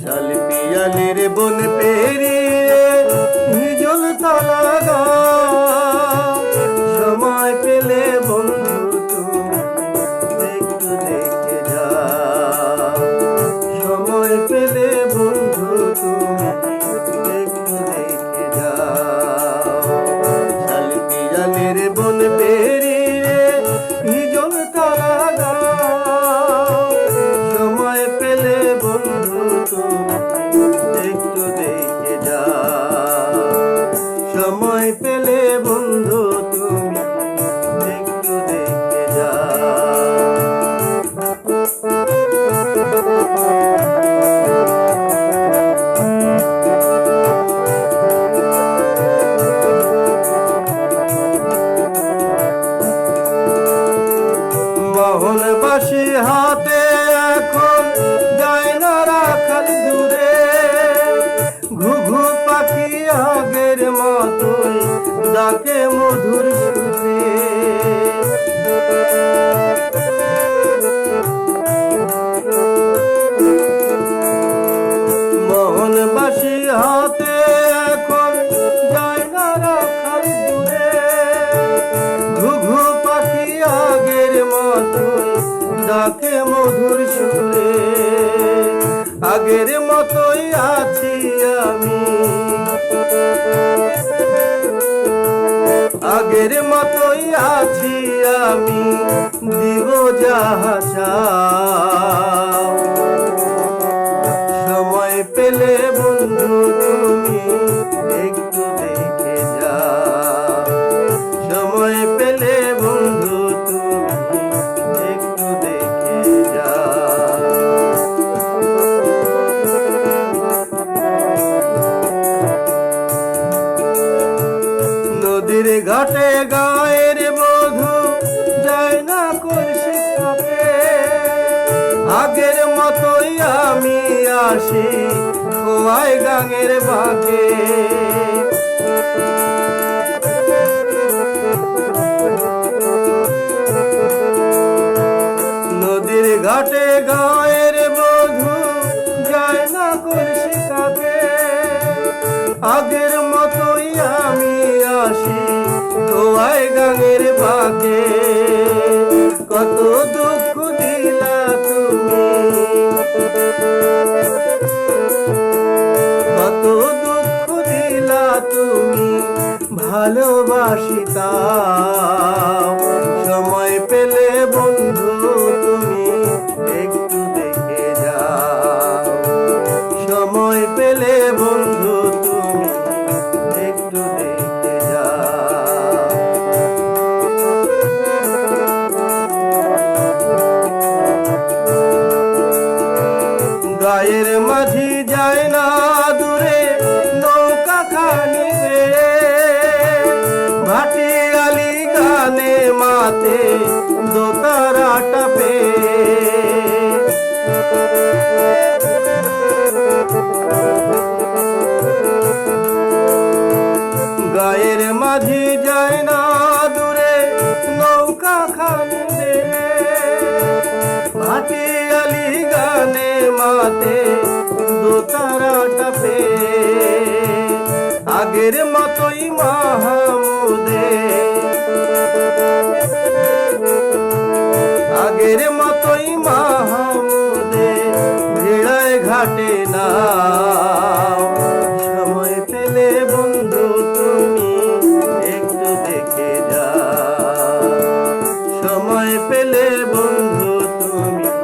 শাল পিয়ালির বন পেরিয়ে হিজল তালা সময় পেলে বন্ধু তুমি একটু দেখে যা সময় পেলে বন্ধু তুমি ডাকে মধুর সুরে। মোহনবাসী হাতে এখন ডাকে মধুর সুরে। আগের মতোই আছি আমি। আগের মতোই আছি আমি দিব যাহা সময় পেলে বন্ধু ঘাটে গায়ের বধু যায় না কলসি থাকে আগের মতোই আমি আসি খোয়াই গাঙের বাঁকে। নদীর ঘাটে গায়ের বধু যায় না কলসি থাকে আগের মতোই আমি আসি খোয়াই গাঙের বাঁকে কত দুঃখ দিলা তুমি। কত দুঃখ দিলা তুমি ভালোবাসিতা সময় পেলে যায় না দূরে, নৌকা খানি ভাটি আলি গানে মাতে দোতারাটা পে। গায়ের মাঝি যায় না দূরে, নৌকা খানি ভাটি আলি গানে মাতে তারাটাপে। আগের মতোই মাহমুদে। আগের মতোই মাহমুদে ভিড়ায় ঘাটে না সময় পেলে বন্ধু তুমি একটু দেখে যাও। সময় পেলে বন্ধু তুমি